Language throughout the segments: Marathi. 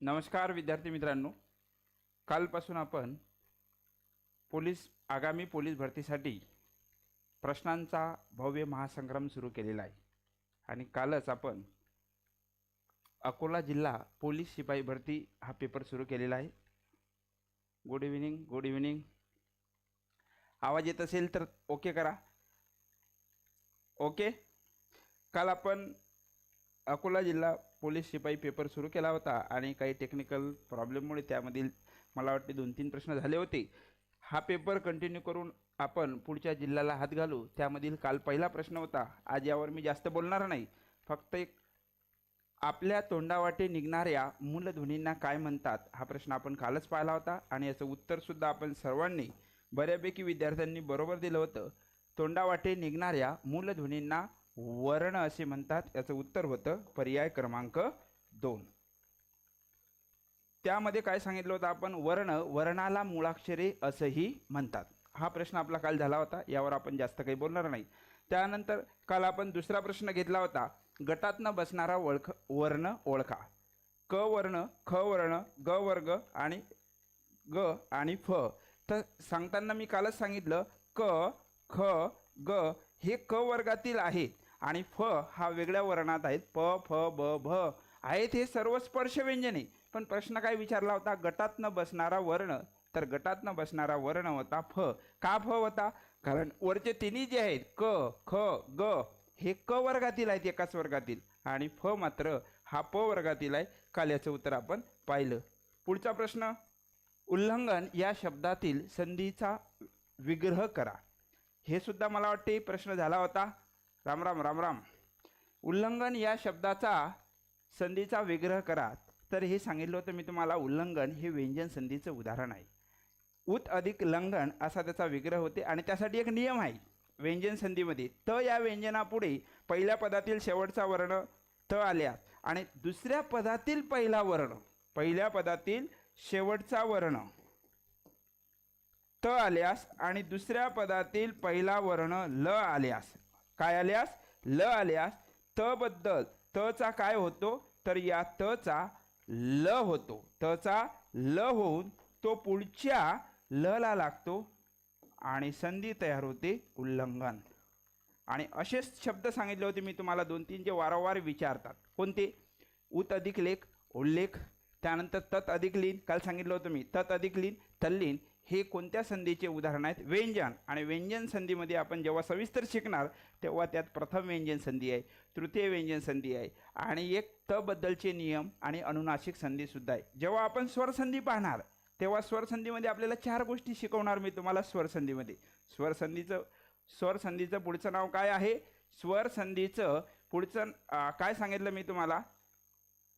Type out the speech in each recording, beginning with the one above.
नमस्कार विद्यार्थी मित्रांनो. कालपासून आपण पोलीस आगामी पोलीस भरतीसाठी प्रश्नांचा भव्य महासंग्राम सुरू केलेला आहे. आणि कालच आपण अकोला जिल्हा पोलीस शिपाई भरती हा पेपर सुरू केलेला आहे. गुड इव्हिनिंग गुड इव्हिनिंग आवाज येत असेल तर ओके करा. ओके काल आपण अकोला जिल्हा पोलीस शिपाई पेपर सुरू केला होता आणि काही टेक्निकल प्रॉब्लेममुळे त्यामधील मला वाटते दोन तीन प्रश्न झाले होते. हा पेपर कंटिन्यू करून आपण पुढच्या जिल्ह्याला हात घालू. त्यामधील काल पहिला प्रश्न होता. आज यावर मी जास्त बोलणार नाही. फक्त एक आपल्या तोंडावाटे निघणाऱ्या मूलध्वनींना काय म्हणतात? हा प्रश्न आपण कालच पाहिला होता आणि याचं उत्तरसुद्धा आपण सर्वांनी बऱ्यापैकी विद्यार्थ्यांनी बरोबर दिलं होतं. तोंडावाटे निघणाऱ्या मूलध्वनींना वर्ण असे म्हणतात याचं उत्तर होतं पर्याय क्रमांक दोन. त्यामध्ये काय सांगितलं होतं आपण? वर्ण वर्णाला मुळाक्षरे असंही म्हणतात. हा प्रश्न आपला काल झाला होता यावर आपण जास्त काही बोलणार नाही. त्यानंतर काल आपण दुसरा प्रश्न घेतला होता गटातनं बसणारा ओळख वर्ण ओळखा. क वर्ण ख वर्ण ग वर्ग आणि ग आणि फ. तर सांगताना मी कालच सांगितलं क ख ग हे क वर्गातील आहेत. आणि फ हा वेगळ्या वर्णात आहेत. प फ ब भ. आहेत हे सर्व स्पर्श व्यंजने पण प्रश्न काय विचारला होता? गटातनं बसणारा वर्ण. तर गटातनं बसणारा वर्ण होता फ. का फ होता? कारण वरचे तिन्ही जे आहेत क ख ग हे क वर्गातील आहेत एकाच वर्गातील. आणि फ मात्र हा प वर्गातील आहे. काल याचं उत्तर आपण पाहिलं. पुढचा प्रश्न. उल्लंघन या शब्दातील संधीचा विग्रह करा. हे सुद्धा मला वाटते प्रश्न झाला होता. राम राम राम राम. उल्लंघन या शब्दाचा संधीचा विग्रह करा. तर हे सांगितलं होतं मी तुम्हाला उल्लंघन हे व्यंजन संधीचं उदाहरण आहे. उत अधिक लंघन असा त्याचा विग्रह होते आणि त्यासाठी एक नियम आहे व्यंजन संधीमध्ये. त या व्यंजनापुढे पहिल्या पदातील शेवटचा वर्ण त आल्या आणि दुसऱ्या पदातील पहिला वर्ण पहिल्या पदातील शेवटचा वर्ण त आल्यास आणि दुसऱ्या पदातील पहिला वर्ण ल आल्यास काय आल्यास? ल आल्यास. त बद्दल. तचा काय होतो? तर या तचा ल होतो. तचा ल होऊन तो पुढच्या ल ला लागतो आणि संधी तयार होते उल्लंघन. आणि असेच शब्द सांगितले होते मी तुम्हाला. दोन तीन जे वारंवार विचारतात. कोणते? उत अधिक लेख उल्लेख त्यानंतर तत अधिक लीन. काल सांगितलं होतं मी. तत अधिक लीन तल्लीन. हे कोणत्या संधीचे उदाहरण आहेत? व्यंजन. आणि व्यंजन संधीमध्ये आपण जेव्हा सविस्तर शिकणार तेव्हा त्यात प्रथम व्यंजन संधी आहे तृतीय व्यंजन संधी आहे आणि एक तबद्दलचे नियम आणि अनुनासिक संधीसुद्धा आहे. जेव्हा आपण स्वरसंधी पाहणार तेव्हा स्वरसंधीमध्ये आपल्याला चार गोष्टी शिकवणार मी तुम्हाला स्वरसंधीमध्ये स्वरसंधीचं स्वरसंधीचं पुढचं नाव काय आहे? स्वरसंधीचं पुढचं काय सांगितलं मी तुम्हाला?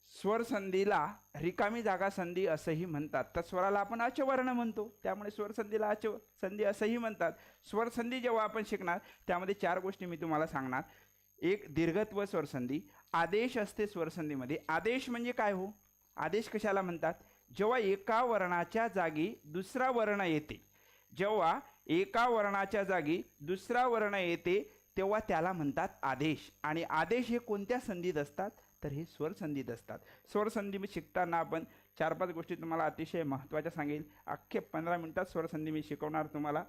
स्वरसंधीला रिकामी जागा संधी असंही म्हणतात. तर स्वराला आपण अचवर्ण म्हणतो. त्यामुळे स्वरसंधीला अच संधी असंही म्हणतात. स्वरसंधी जेव्हा आपण शिकणार त्यामध्ये चार गोष्टी मी तुम्हाला सांगणार. एक दीर्घत्व स्वरसंधी. आदेश असते स्वरसंधीमध्ये. आदेश म्हणजे काय हो? आदेश कशाला म्हणतात? जेव्हा एका वर्णाच्या जागी दुसरा वर्ण येते जेव्हा एका वर्णाच्या जागी दुसरा वर्ण येते तेव्हा त्याला म्हणतात आदेश. आणि आदेश हे कोणत्या संधीत असतात? तर हे स्वरसंधीत असतात. स्वरसंधी मी शिकताना आपण चार पाच गोष्टी तुम्हाला अतिशय महत्त्वाच्या सांगेल. अख्खे पंधरा मिनटात स्वरसंधी मी शिकवणार तुम्हाला.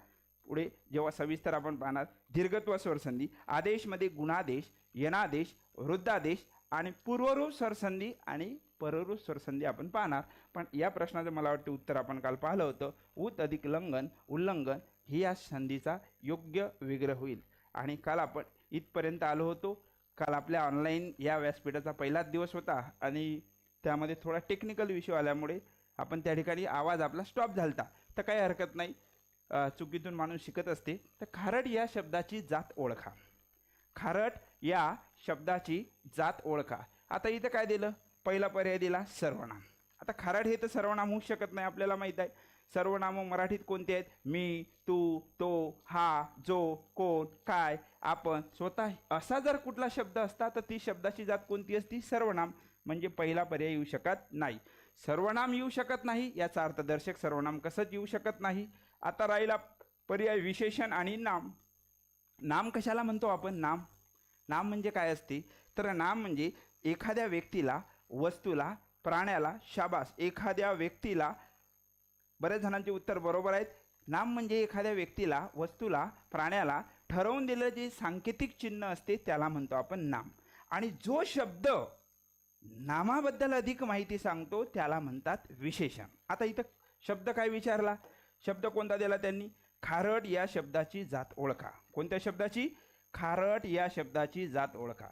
पुढे जेव्हा सविस्तर आपण पाहणार दीर्घत्व स्वरसंधी आदेशमध्ये गुणादेश यनादेश वृद्धादेश आणि पूर्वरूप स्वरसंधी आणि पररूप स्वरसंधी आपण पाहणार. पण या प्रश्नाचं मला वाटतं उत्तर आपण काल पाहिलं होतं. उत अधिक लंघन उल्लंघन ही या संधीचा योग्य विग्रह होईल. आणि काल आपण इथपर्यंत आलो होतो. काल आपल्या ऑनलाईन या व्यासपीठाचा पहिलाच दिवस होता आणि त्यामध्ये थोडा टेक्निकल विषय आल्यामुळे आपण त्या ठिकाणी आवाज आपला स्टॉप झालता. तर काही हरकत नाही. चुकीतून माणूस शिकत असते. तर खारट या शब्दाची जात ओळखा. खारट या शब्दाची जात ओळखा. आता इथं काय दिलं? पहिला पर्याय दिला सर्वनाम. आता खारट हे तर सर्वनाम होऊ शकत नाही आपल्याला माहीत आहे. सर्वनाम मराठीत कोणते आहेत? मी तू तो हा जो कोण काय आपण. स्वतः असा जर कुठला शब्द असता तर ती शब्दाची जात कोणती असती? सर्वनाम म्हणजे पहिला पर्याय येऊ शकत नाही. सर्वनाम येऊ शकत नाही याचा अर्थदर्शक सर्वनाम कसंच येऊ शकत नाही. आता राहिला पर्याय विशेषण आणि नाम. नाम कशाला म्हणतो आपण? नाम. नाम म्हणजे काय असते? तर नाम म्हणजे एखाद्या व्यक्तीला वस्तूला प्राण्याला शाबास. एखाद्या व्यक्तीला बऱ्याच जणांचे उत्तर बरोबर आहेत. नाम म्हणजे एखाद्या व्यक्तीला वस्तूला प्राण्याला ठरवून दिलेलं जे सांकेतिक चिन्ह असते त्याला म्हणतो आपण नाम. आणि जो शब्द नामाबद्दल अधिक माहिती सांगतो त्याला म्हणतात विशेषण. आता इथं शब्द काय विचारला? शब्द कोणता दिला त्यांनी? खारट या शब्दाची जात ओळखा. कोणत्या शब्दाची? खारट या शब्दाची जात ओळखा.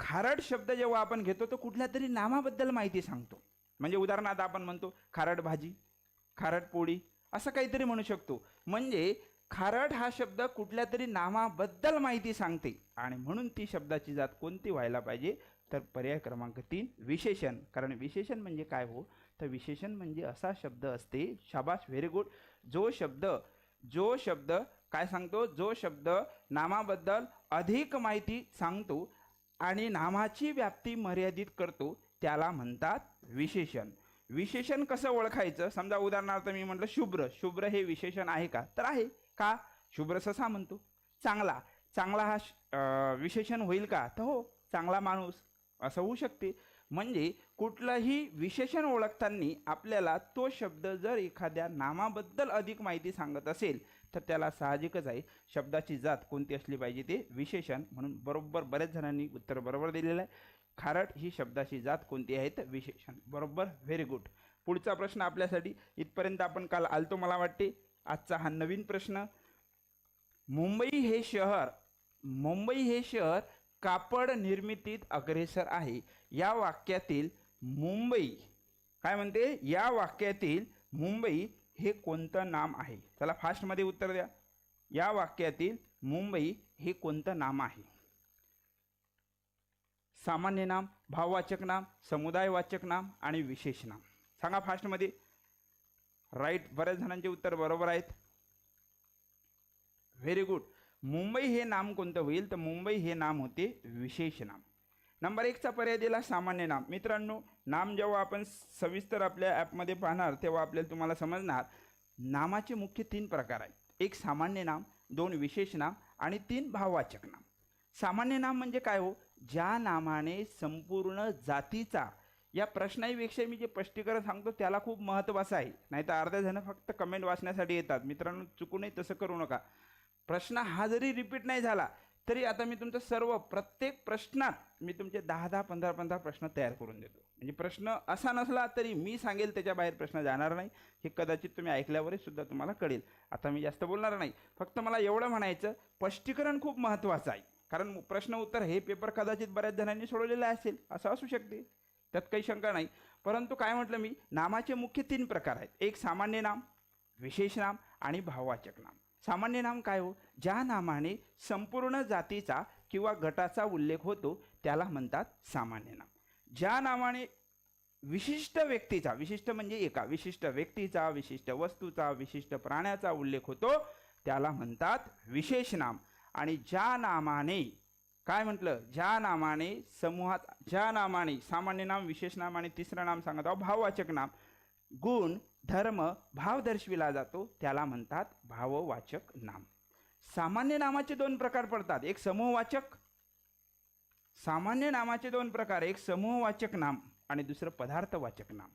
खारट शब्द जेव्हा आपण घेतो तो कुठल्या तरी नामाबद्दल माहिती सांगतो. म्हणजे उदाहरणार्थ आपण म्हणतो खारट भाजी खारट पोळी असं काहीतरी म्हणू शकतो. म्हणजे खारट हा शब्द कुठल्या तरी नामाबद्दल माहिती सांगते. आणि म्हणून ती शब्दाची जात कोणती व्हायला पाहिजे? तर पर्याय क्रमांक तीन विशेषण. कारण विशेषण म्हणजे काय हो? तर विशेषण म्हणजे असा शब्द असते शाबाश व्हेरी गुड. जो शब्द जो शब्द काय सांगतो? जो शब्द नामाबद्दल अधिक माहिती सांगतो आणि नामाची व्याप्ती मर्यादित करतो त्याला म्हणतात विशेषण. विशेषण कसं ओळखायचं? समजा उदाहरणार्थ मी म्हटलं शुभ्र. शुभ्र हे विशेषण आहे का? तर आहे. का? शुभ्र ससा म्हणतो. चांगला. चांगला हा श- विशेषण होईल का? तर हो चांगला माणूस. असं होऊ शकते. म्हणजे कुठलंही विशेषण ओळखताना आपल्याला तो शब्द जर एखाद्या नामाबद्दल अधिक माहिती सांगत असेल तर त्याला साहजिकच आहे. शब्दाची जात कोणती असली पाहिजे ते विशेषण म्हणून बरोबर बऱ्याच जणांनी उत्तर बरोबर दिलेलं आहे. खारट ही शब्दाची जात कोणती आहे तर विशेषण. बरोबर? व्हेरी गुड पुढचा प्रश्न आपल्यासाठी. इथपर्यंत आपण काल आलतो मला वाटते. आजचा हा नवीन प्रश्न. मुंबई हे शहर मुंबई हे शहर कापड निर्मितीत अग्रेसर आहे. या वाक्यातील मुंबई काय म्हणते? या वाक्यातील मुंबई हे कोणतं नाम आहे? चला फास्टमध्ये उत्तर द्या. या वाक्यातील मुंबई हे कोणतं नाम आहे? सामान्य नाम भाववाचक नाम समुदायवाचक नाम आणि विशेष नाम. सांगा फास्टमध्ये. राईट बऱ्याच जणांचे उत्तर बरोबर आहेत. व्हेरी गुड मुंबई हे नाम कोणतं होईल? तर मुंबई हे नाम होते विशेष नाम. नंबर एकचा पर्याय दिला सामान्य नाम. मित्रांनो नाम जेव्हा आपण सविस्तर आपल्या ॲपमध्ये पाहणार तेव्हा आपल्याला तुम्हाला समजणार नामाचे मुख्य तीन प्रकार आहेत. एक सामान्य नाम दोन विशेष नाम आणि तीन भाववाचक नाम. सामान्य नाम म्हणजे काय हो? ज्या नामाने संपूर्ण जातीचा या प्रश्नापेक्षा मी जे स्पष्टीकरण सांगतो त्याला खूप महत्त्वाचं आहे. नाही तर अर्ध्या जण फक्त कमेंट वाचण्यासाठी येतात. मित्रांनो चुकूनही तसं करू नका. प्रश्न हा जरी रिपीट नाही झाला तरी आता मी तुमचं सर्व प्रत्येक प्रश्नात मी तुमचे दहा दहा पंधरा पंधरा प्रश्न तयार करून देतो. म्हणजे प्रश्न असा नसला तरी मी सांगेल त्याच्या बाहेर प्रश्न जाणार नाही. हे कदाचित तुम्ही ऐकल्यावरही सुद्धा तुम्हाला कळेल. आता मी जास्त बोलणार नाही. फक्त मला एवढं म्हणायचं स्पष्टीकरण खूप महत्त्वाचं आहे. कारण प्रश्न उत्तर हे पेपर कदाचित बऱ्याच जणांनी सोडवलेलं असेल असं असू शकते. त्यात काही शंका नाही. परंतु काय म्हटलं मी? नामाचे मुख्य तीन प्रकार आहेत. एक सामान्य नाम विशेष नाम आणि भाववाचक नाम. सामान्य नाम काय हो? ज्या नामाने संपूर्ण जातीचा किंवा गटाचा उल्लेख होतो त्याला म्हणतात सामान्य नाम. ज्या नामाने विशिष्ट व्यक्तीचा विशिष्ट म्हणजे एका विशिष्ट व्यक्तीचा विशिष्ट वस्तूचा विशिष्ट प्राण्याचा उल्लेख होतो त्याला म्हणतात विशेष नाम. आणि ज्या नामाने काय म्हटलं? ज्या नामाने समूहात ज्या नामाने सामान्य नाम विशेष नाम आणि तिसरं नाम सांगत आहोत भाववाचक नाम. गुण धर्म भाव दर्शविला जातो त्याला म्हणतात भाववाचक नाम. सामान्य नामाचे दोन प्रकार पडतात. एक समूहवाचक सामान्य नामाचे दोन प्रकार एक समूहवाचक नाम आणि दुसरं पदार्थवाचक नाम.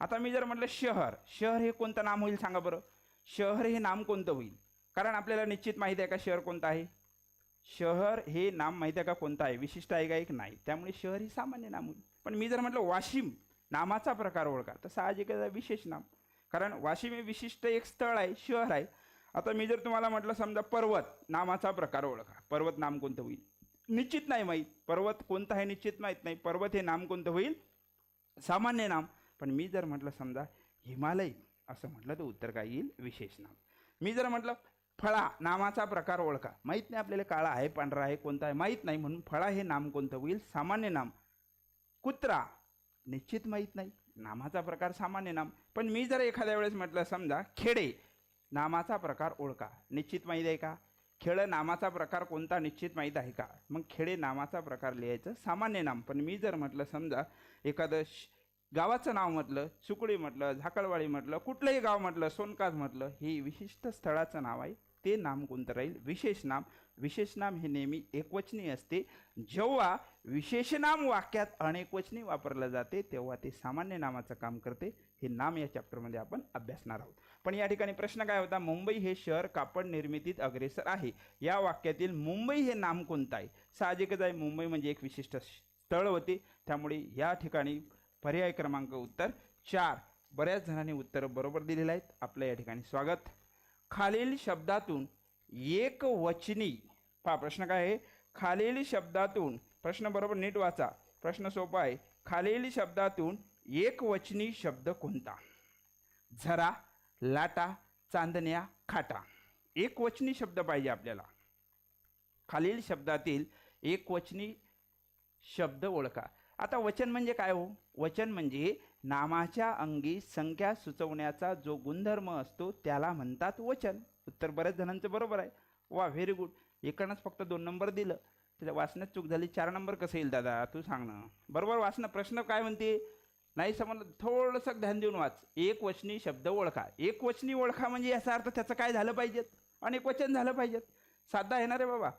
आता मी जर म्हटलं शहर शहर हे कोणतं नाम होईल सांगा बरं? शहर हे नाम कोणतं होईल? कारण आपल्याला निश्चित माहिती आहे का शहर कोणतं आहे? शहर हे नाम माहिती आहे का? कोणतं आहे? विशिष्ट आहे का? एक नाही. त्यामुळे शहर हे सामान्य नाम होईल. पण मी जर म्हटलं वाशिम नामाचा प्रकार ओळखा तर साहजिकच विशेष नाम. कारण वाशिम हे विशिष्ट एक स्थळ आहे शहर आहे. आता मी जर तुम्हाला म्हटलं समजा पर्वत नामाचा प्रकार ओळखा. पर्वत नाम कोणतं होईल? निश्चित नाही माहीत. पर्वत कोणतं आहे निश्चित माहीत नाही. पर्वत हे नाम कोणतं होईल? सामान्य नाम. पण मी जर म्हटलं समजा हिमालय असं म्हटलं तर उत्तर काय येईल? विशेष नाम. मी जर म्हटलं फळा नामाचा प्रकार ओळखा. माहीत नाही आपल्याला काळा आहे पांढरा आहे कोणता आहे माहीत नाही. म्हणून फळा हे नाम कोणतं होईल? सामान्य नाम. कुत्रा. निश्चित माहीत नाही. नामाचा प्रकार सामान्य नाम. पण मी जर एखाद्या वेळेस म्हटलं समजा खेडे नामाचा प्रकार ओळखा. निश्चित माहीत आहे का? खेळ नामाचा प्रकार कोणता निश्चित माहीत आहे का? मग खेडे नामाचा प्रकार लिहायचं सामान्य नाम. पण मी जर म्हटलं समजा एखादं श- गावाचं नाव म्हटलं सुकडी म्हटलं झाकळवाडी म्हटलं कुठलंही गाव म्हटलं सोनकाज म्हटलं हे विशिष्ट स्थळाचं नाव आहे. ते नाम कोणतं राहील? विशेष नाम. विशेष नाम हे नेहमी एकवचनी असते. जेव्हा विशेषनाम वाक्यात अनेकवचनी वापरलं जाते तेव्हा ते सामान्य नामाचं काम करते. हे नाम या चॅप्टरमध्ये आपण अभ्यासणार आहोत. पण या ठिकाणी प्रश्न काय होता? मुंबई हे शहर कापड निर्मितीत अग्रेसर आहे. या वाक्यातील मुंबई हे नाम कोणतं आहे? साहजिकच आहे मुंबई म्हणजे एक विशिष्ट स्थळ होते. त्यामुळे या ठिकाणी पर्याय क्रमांक उत्तर चार. बऱ्याच जणांनी उत्तरं बरोबर दिलेलं आहेत. आपलं या ठिकाणी स्वागत. खालील शब्दातून एक वचनी पहा प्रश्न काय आहे? खालील शब्दातून प्रश्न बरोबर नीट वाचा. प्रश्न सोपा आहे. खालील शब्दातून एक वचनी शब्द कोणता? झरा लाटा चांदण्या खाटा. एक वचनी शब्द पाहिजे आपल्याला. खालील शब्दातील एक वचनी शब्द ओळखा. आता वचन म्हणजे काय हो? वचन म्हणजे नामाच्या अंगी संख्या सुचवण्याचा जो गुणधर्म असतो त्याला म्हणतात वचन. उत्तर बऱ्याच जणांचं बरोबर आहे. वा व्हेरी गुड एकानंच फक्त दोन नंबर दिलं. त्याच्या वाचण्यात चूक झाली चार नंबर कसं येईल दादा? तू सांग ना. बरोबर वाचणं प्रश्न काय म्हणते? नाही समजलं थोडंसं ध्यान देऊन वाच. एक वचनी शब्द ओळखा. एक वचनी ओळखा म्हणजे याचा अर्थ त्याचं काय झालं पाहिजेत? अनेक वचन झालं पाहिजेत. साधा येणार आहे बाबा?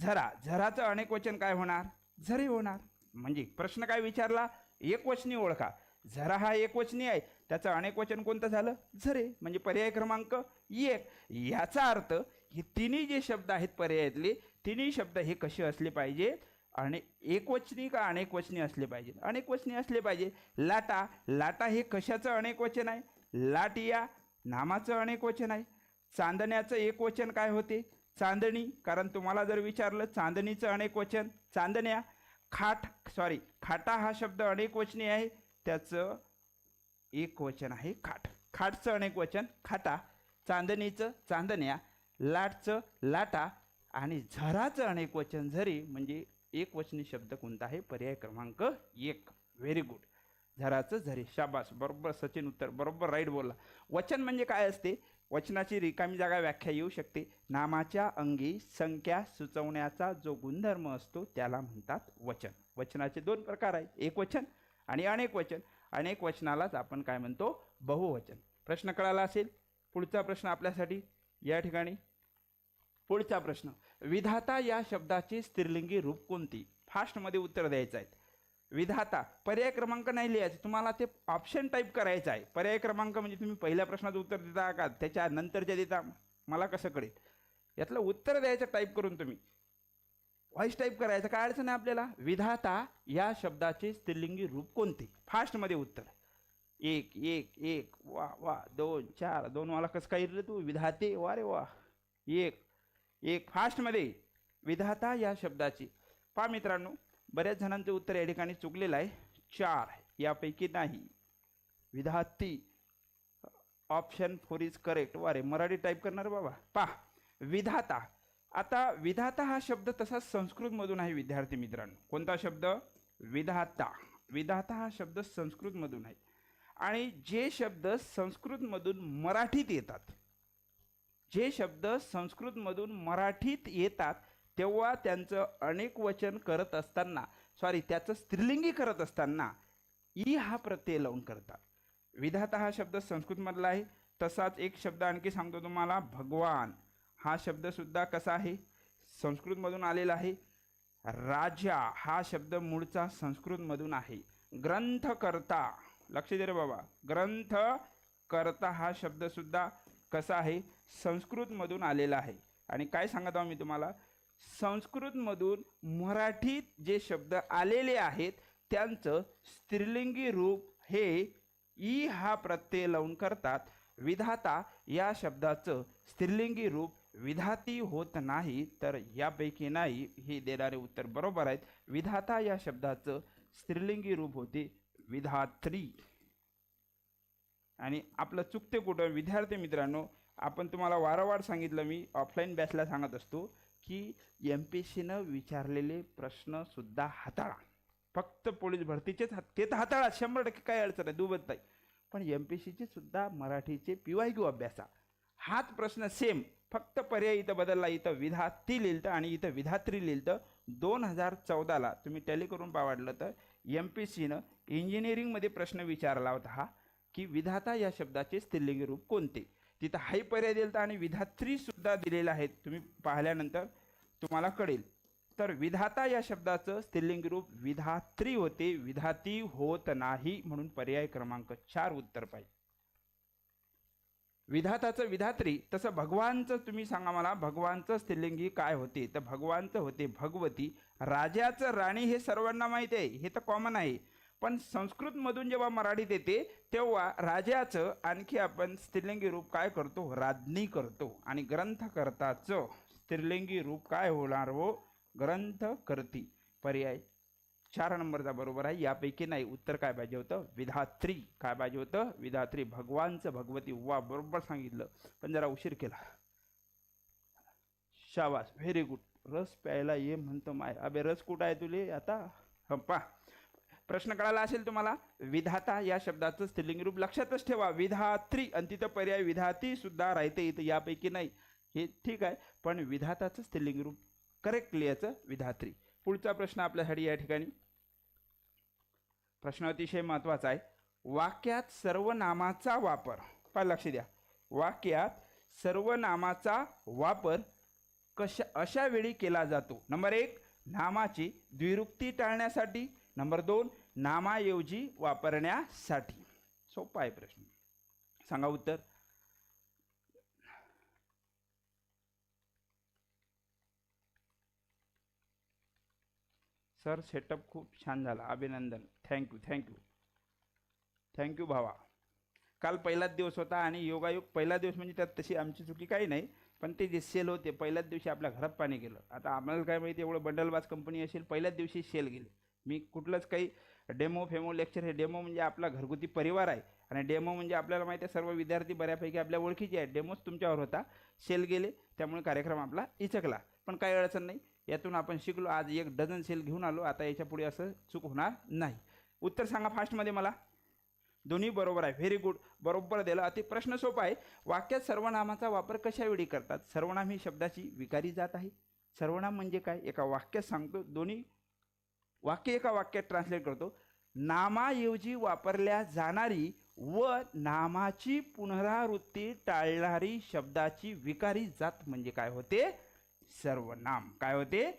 झरा झराचं अनेक वचन काय होणार? झरे होणार. म्हणजे प्रश्न काय विचारला? एकवचनी ओळखा. झरा हा एकवचनी आहे. त्याचं अनेक वचन कोणतं झालं? झरे म्हणजे पर्याय क्रमांक एक. याचा अर्थ हे तिन्ही जे शब्द आहेत पर्यायातले तिन्ही शब्द हे कसे असले पाहिजे? आणि एकवचनी का अनेक वचनी असले पाहिजे? अनेक वचनी असले पाहिजे. लाटा लाटा हे कशाचं अनेक वचन आहे? लाट या नामाचं अनेक वचन आहे. चांदण्याचं एक वचन काय होते? चांदणी. कारण तुम्हाला जर विचारलं चांदणीचं अनेक वचन चांदण्या खाट सॉरी खाटा हा शब्द अनेक वचनी आहे. त्याचं एक वचन आहे खाट. खाटचं अनेक वचन खाटा चांदणीचं चांदण्या लाटचं लाटा आणि झराचं अनेक वचन झरी म्हणजे एक वचनी शब्द कोणता आहे? पर्याय क्रमांक एक. व्हेरी गुड झराचं झरी. शाबास. बरोबर सचिन उत्तर. बरोबर राईट बोलला. वचन म्हणजे काय असते? वचनाची रिकामी जागा व्याख्या येऊ शकते. नामाच्या अंगी संख्या सुचवण्याचा जो गुणधर्म असतो त्याला म्हणतात वचन. वचनाचे दोन प्रकार आहे एक वचन आणि अनेक वचन अनेक वचनालाच आपण काय म्हणतो? बहुवचन. प्रश्न कळाला असेल? पुढचा प्रश्न आपल्यासाठी या ठिकाणी. पुढचा प्रश्न. विधाता या शब्दाची स्त्रीलिंगी रूप कोणती? फास्टमध्ये उत्तर द्यायचं आहे. विधाता पर्याय क्रमांक नाही लिहायचे. तुम्हाला ते ऑप्शन टाईप करायचं आहे. पर्याय क्रमांक म्हणजे तुम्ही पहिल्या प्रश्नाचं उत्तर देता का? त्याच्या नंतरच्या देता? मला कसं कळेल? यातलं उत्तर द्यायचं टाईप करून तुम्ही. व्हॉइस टाईप करायचं काय अडचण आहे आपल्याला? विधाता या शब्दाचे स्त्रीलिंगी रूप कोणते? फास्टमध्ये उत्तर. एक एक एक वा वा दोन चार दोन वाला कसं काय रे तू? विधाते वा रे वा. एक एक फास्टमध्ये विधाता या शब्दाची. पहा मित्रांनो बऱ्याच जणांचं उत्तर या ठिकाणी चुकलेलं आहे. चार यापैकी नाही. विधाती ऑप्शन फोर इज करेक्ट वा रे मराठी टाईप करणार बाबा. पहा. विधाता आता विधाता हा शब्द तसाच संस्कृतमधून आहे विद्यार्थी मित्रांनो. कोणता शब्द? विधाता. विधाता हा शब्द संस्कृतमधून आहे. आणि जे शब्द संस्कृतमधून मराठीत येतात जे शब्द संस्कृतमधून मराठीत येतात तेव्हा त्यांचं अनेक वचन करत असताना सॉरी त्याचं स्त्रीलिंगी करत असताना ई हा प्रत्यय लावून करतात. विधाता हा शब्द संस्कृतमधला आहे. तसाच एक शब्द आणखी सांगतो तुम्हाला भगवान. हा शब्दसुद्धा कसा आहे? संस्कृतमधून आलेला आहे. राजा हा शब्द मूळचा संस्कृतमधून आहे. ग्रंथकर्ता लक्ष दे रे बाबा. ग्रंथकर्ता हा शब्दसुद्धा कसा आहे? संस्कृतमधून आलेला आहे. आणि काय सांगत आहो मी तुम्हाला? संस्कृतमधून मराठीत जे शब्द आलेले आहेत त्यांचं स्त्रीलिंगी रूप हे ई हा प्रत्यय लावून करतात. विधाता या शब्दाचं स्त्रीलिंगी रूप विधाती होत नाही तर यापैकी नाही हे देणारे उत्तर बरोबर आहेत. विधाता या शब्दाचं स्त्रीलिंगी रूप होते विधात्री. आणि आपलं चुकते कुठं? विद्यार्थी मित्रांनो आपण तुम्हाला वारंवार सांगितलं मी ऑफलाईन बॅचला सांगत असतो की एम पी सीनं विचारलेले प्रश्नसुद्धा हाताळा. फक्त पोलीस भरतीचेच हात ते तर हाताळा शंभर टक्के काय अडचण आहे दुबत नाही. पण एम पी सीचे सुद्धा मराठीचे पी वाय क्यू अभ्यासा. हाच प्रश्न सेम फक्त पर्याय इथं बदलला इथं विधाती लिहिलं आणि इथं विधात्री लिहिलं दोन हजार चौदाला तुम्ही टॅली करून पावाडलं तर एम पी सीनं इंजिनिअरिंगमध्ये प्रश्न विचारला होता हा की विधाता या शब्दाचे स्त्रीलिंगी रूप कोणते? तिथं हाय पर्याय दिलता आणि विधात्रीसुद्धा दिलेला आहे तुम्ही पाहिल्यानंतर तुम्हाला कळेल. तर विधाता या शब्दाचं स्त्रीलिंगी रूप विधात्री होते विधाती होत नाही म्हणून पर्याय क्रमांक चार उत्तर पाहिजे. विधाताचं विधात्री तसं भगवानचं तुम्ही सांगा मला भगवानचं स्त्रीलिंगी काय होते? तर भगवानचं होते भगवती राजाचं राणी हे सर्वांना माहीत आहे हे तर कॉमन आहे. पण संस्कृतमधून जेव्हा मराठीत येते तेव्हा राजाचं आणखी आपण स्त्रीलिंगी रूप काय करतो? राज्ञी करतो. आणि ग्रंथकर्ताचं स्त्रीलिंगी रूप काय होणार हो? ग्रंथकर्ती. पर्याय चार नंबरचा बरोबर आहे. यापैकी नाही उत्तर काय पाहिजे होतं? विधात्री काय पाहिजे होतं? विधात्री भगवानचं भगवती वा बरोबर सांगितलं. पण जरा उशीर केला. शाबास व्हेरी गुड रस प्यायला ये म्हणतो माय. अबे रस कुठं आहे तुले आता? हं, पा प्रश्न कळाला असेल तुम्हाला? विधाता या शब्दाचं स्त्रीलिंग रूप लक्षातच ठेवा. विधात्री आणि तिथं पर्याय विधाती सुद्धा राहते इथं. यापैकी नाही. हे ठीक आहे पण विधाताचं स्त्रीलिंग रूप करेक्ट लिहायचं विधात्री. पुढचा प्रश्न आपल्यासाठी या ठिकाणी. प्रश्न अतिशय महत्त्वाचा आहे. वाक्यात सर्वनामाचा वापर. पहा लक्ष द्या. वाक्यात सर्वनामाचा वापर कशा अशा वेळी केला जातो. नंबर एक नामाची द्विरुक्ती टाळण्यासाठी. नंबर दोन नामाऐवजी वापरण्यासाठी. सोपा आहे प्रश्न. सांगा उत्तर. सर सेटअप खूप छान झाला. अभिनंदन. थँक्यू थँक्यू थँक्यू भावा. काल पहिलाच दिवस होता आणि योगायोग पहिला दिवस म्हणजे त्यात तशी आमची चुकी काही नाही पण ते जे सेल होते पहिल्याच दिवशी आपल्या घरात पाणी गेलं. आता आम्हाला काय माहिती एवढं बंडलबाज कंपनी असेल पहिल्याच दिवशी सेल गेले. मी कुठलंच काही डेमो फेमो लेक्चर हे डेमो म्हणजे आपला घरगुती परिवार आहे. आणि डेमो म्हणजे आपल्याला माहिती आहे सर्व विद्यार्थी बऱ्यापैकी आपल्या ओळखीचे आहेत. डेमोच तुमच्यावर होता. सेल गेले त्यामुळे कार्यक्रम आपला इचकला पण काही अडचण नाही. यातून आपण शिकलो आज एक डझन सेल घेऊन आलो आता याच्यापुढे असं चूक होणार नाही. उत्तर सांगा फास्टमध्ये मला. दोन्ही बरोबर आहे. व्हेरी गुड बरोबर दिलं. अति प्रश्न सोपा आहे. वाक्यात सर्वनामाचा वापर कशावेळी करतात? सर्वनाम ही शब्दाची विकारी जात आहे. सर्वनाम म्हणजे काय? एका वाक्यात सांगतो दोन्ही वाक्य एका वाक्यात ट्रान्सलेट करतो. नामाऐवजी वापरल्या जाणारी व नामाची पुनरावृत्ती टाळणारी शब्दाची विकारी जात म्हणजे काय होते? सर्वनाम. काय होते?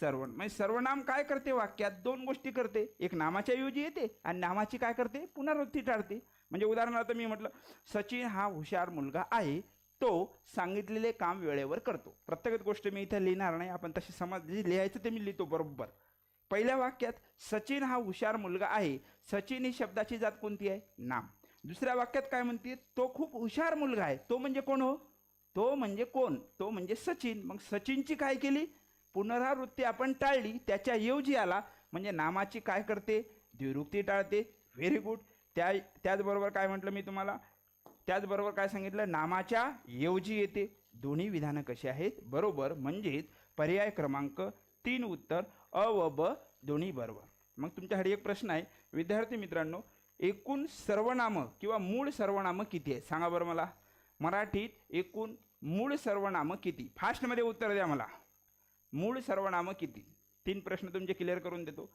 सर्व म्हणजे सर्वनाम काय करते? वाक्यात दोन गोष्टी करते. एक नामाच्या ऐवजी येते आणि नामाची काय करते? पुनरावृत्ती टाळते म्हणजे उदाहरणार्थ मी म्हटलं सचिन हा हुशार मुलगा आहे तो सांगितलेले काम वेळेवर करतो. प्रत्येक गोष्ट मी इथे लिहिणार नाही आपण तशी समज जे लिहायचं ते मी लिहितो बरोबर. पहिल्या वाक्यात सचिन हा हुशार मुलगा आहे. सचिन ही शब्दाची जात कोणती आहे? नाम. दुसऱ्या वाक्यात काय म्हणते? तो खूप हुशार मुलगा आहे. तो म्हणजे कोण हो? तो म्हणजे कोण? तो म्हणजे सचिन. मग सचिनची काय केली? पुनरावृत्ती आपण टाळली. त्याच्याऐवजी आला. म्हणजे नामाची काय करते? द्विरुक्ती टाळते. व्हेरी गुड त्या त्याचबरोबर काय म्हटलं मी तुम्हाला? त्याचबरोबर काय सांगितलं? नामाच्या ऐवजी येते. दोन्ही विधानं कशी आहेत? बरोबर. म्हणजेच पर्याय क्रमांक तीन उत्तर अ व ब दोन्ही बरोबर. मग तुमच्यासाठी एक प्रश्न आहे. विद्यार्थी मित्रांनो एकूण सर्वनामं किंवा मूळ सर्वनामं किती आहेत? सांगा बरं मला. मराठीत एकूण मूळ सर्वनामं किती? फास्टमध्ये उत्तर द्या मला. मूळ सर्वनामं किती? तीन प्रश्न तुमचे क्लिअर करून देतो.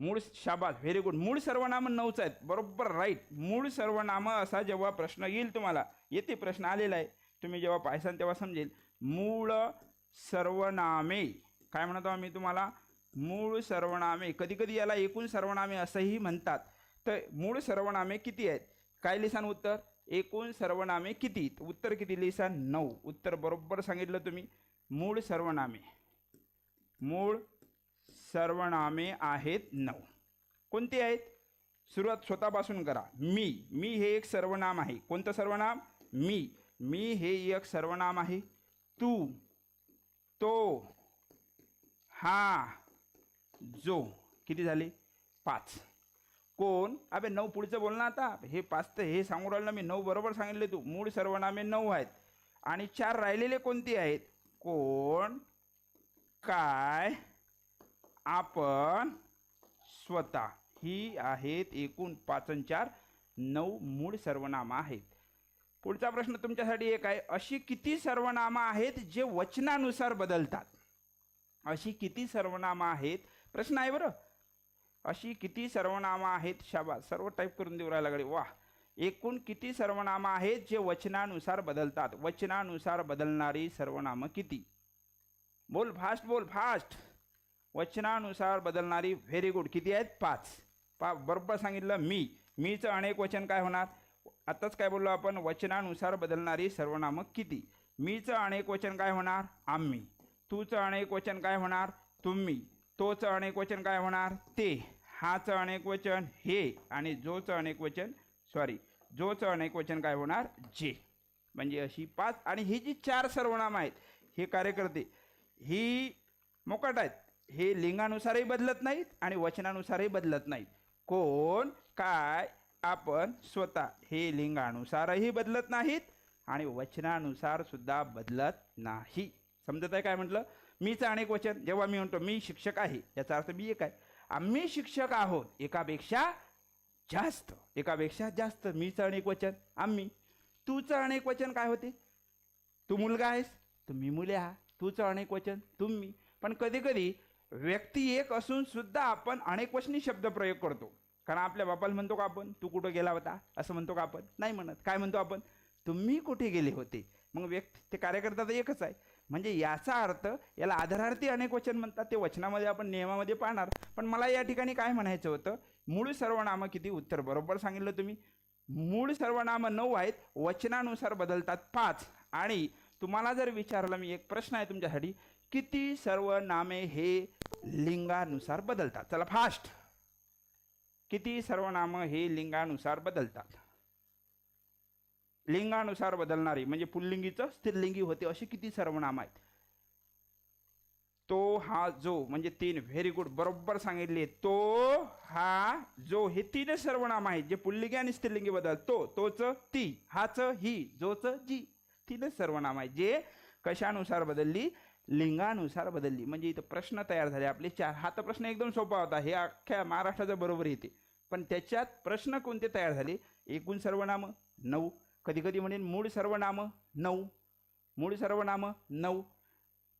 मूळ शाबाद व्हेरी गुड मूळ सर्वनामं नऊच आहेत. बरोबर राईट मूळ सर्वनामं असा जेव्हा प्रश्न येईल तुम्हाला येते प्रश्न आलेला आहे. तुम्ही जेव्हा पाहिसान तेव्हा समजेल. मूळ सर्वनामे. काय म्हणतो आम्ही तुम्हाला? मूळ सर्वनामे. कधीकधी याला एकूण सर्वनामे असंही म्हणतात. तर मूळ सर्वनामे किती आहेत? काय लिसान उत्तर? एकूण सर्वनामे किती? उत्तर किती लिहिसा? नऊ. उत्तर बरोबर सांगितलं तुम्ही. मूळ सर्वनामे. मूळ सर्वनामे आहेत नऊ. कोणती आहेत? सुरुवात स्वतःपासून करा. मी. मी हे एक सर्वनाम आहे. कोणतं सर्वनाम? मी. मी हे एक सर्वनाम आहे. तू. तो. हा. जो. किती झाले? पाच. कोण? अबे नऊ पुढचं बोल ना आता. हे पाच तर हे सांगून राहिलं मी. नऊ बरोबर सांगितले तू. मूळ सर्वनामे नऊ आहेत. आणि चार राहिलेले कोणते आहेत? कोण? काय? आपण स्वतः. ही आहेत एकूण पाच चार. नऊ मूळ सर्वनामं आहेत. पुढचा प्रश्न तुमच्यासाठी एक आहे. अशी किती सर्वनामं आहेत जे वचनानुसार बदलतात? अशी किती सर्वनामं आहेत? प्रश्न आहे बरं. अशी किती सर्वनामं आहेत शाबा सर्व टाईप करून देऊ राहिला गडे. वा एकूण किती सर्वनामं आहेत जे वचनानुसार बदलतात? वचनानुसार बदलणारी सर्वनामं किती? बोल फास्ट बोल फास्ट वचनानुसार बदलणारी व्हेरी गुड किती आहेत? पाच. पा बरोबर सांगितलं मी. मीचं अनेक वचन काय होणार? आत्ताच काय बोललो आपण? वचनानुसार बदलणारी सर्वनामं किती? मीचं अनेक वचन काय होणार? आम्ही. तूचं अनेक वचन काय होणार? तुम्ही. तोचं अनेक वचन काय होणार? ते. हाचं अनेक वचन हे आणि जोचं अनेक वचन सॉरी जोचं अनेक वचन काय होणार? जे. म्हणजे अशी पाच आणि ही जी चार सर्वनामं आहेत हे कार्यकर्ते ही मोकाट आहेत. हे लिंगानुसारही बदलत नाहीत आणि वचनानुसारही बदलत नाहीत. कोण? काय? आपण स्वतः. हे लिंगानुसारही बदलत नाहीत आणि वचनानुसार सुद्धा बदलत नाही. समजत आहे काय म्हटलं? मीच अनेक वचन जेव्हा मी म्हणतो मी शिक्षक आहे याचा अर्थ मी एक आहे. आम्ही शिक्षक आहोत. एकापेक्षा जास्त. एकापेक्षा जास्त. मीचं अनेक वचन. आम्ही. तूचं अनेक वचन काय होते? तू मुलगा आहेस? तुम्ही मुले आहात. तूचं अनेक वचन. तुम्ही. पण कधी कधी व्यक्ती एक असून सुद्धा आपण अनेक वचनी शब्द प्रयोग करतो. कारण आपल्या बापाला म्हणतो का आपण तू कुठं गेला होता? असं म्हणतो का आपण? नाही म्हणत. काय म्हणतो आपण? तुम्ही कुठे गेले होते? मग व्यक्ती ते कार्यकर्ता तर एकच आहे. म्हणजे याचा अर्थ याला आधारार्थी अनेक वचन म्हणतात ते वचनामध्ये आपण नियमामध्ये पाहणार. पण मला या ठिकाणी काय म्हणायचं होतं? मूळ सर्वनामं किती? उत्तर बरोबर सांगितलं तुम्ही. मूळ सर्वनामं नऊ आहेत वचनानुसार बदलतात पाच. आणि तुम्हाला जर विचारलं मी एक प्रश्न आहे तुमच्यासाठी. किती सर्वनामे हे लिंगानुसार बदलतात? चला फास्ट किती सर्वनामं हे लिंगानुसार बदलतात? लिंगानुसार बदलणारी म्हणजे पुल्लिंगीचं स्त्रीलिंगी होते असे किती सर्वनाम आहेत? तो हा जो म्हणजे तीन व्हेरी गुड बरोबर सांगितले तो हा जो हे तीनच सर्वनाम आहेत जे पुल्लिंगी आणि स्त्रीलिंगी बदल तो तोच ती हाच ही जोच जी तीनच सर्वनाम आहेत जे कशानुसार बदलली? लिंगानुसार बदलली. म्हणजे इथं प्रश्न तयार झाले. आपले चार हा तर प्रश्न एकदम सोपा होता. हे अख्ख्या महाराष्ट्राच्या बरोबर येते. पण त्याच्यात प्रश्न कोणते तयार झाले? एकूण सर्वनाम नऊ. कधी कधी म्हणेन मूळ सर्वनामं नऊ. मूळ सर्वनामं नऊ.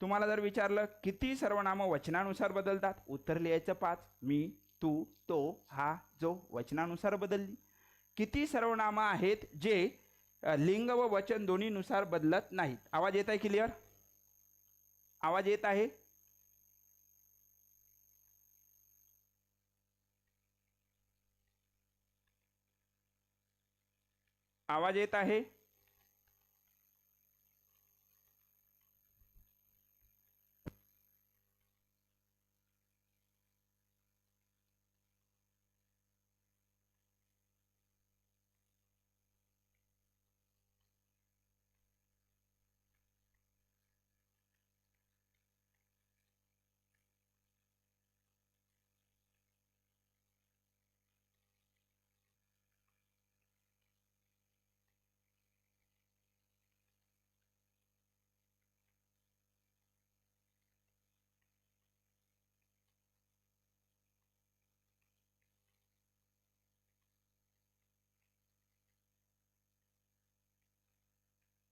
तुम्हाला जर विचारलं किती सर्वनामं वचनानुसार बदलतात? उत्तर लिहायचं पाच. मी तू तो हा जो वचनानुसार बदलली. किती सर्वनामं आहेत जे लिंग व वचन दोन्हीनुसार बदलत नाहीत? आवाज येत आहे क्लिअर आवाज येत आहे? आवाज येत आहे?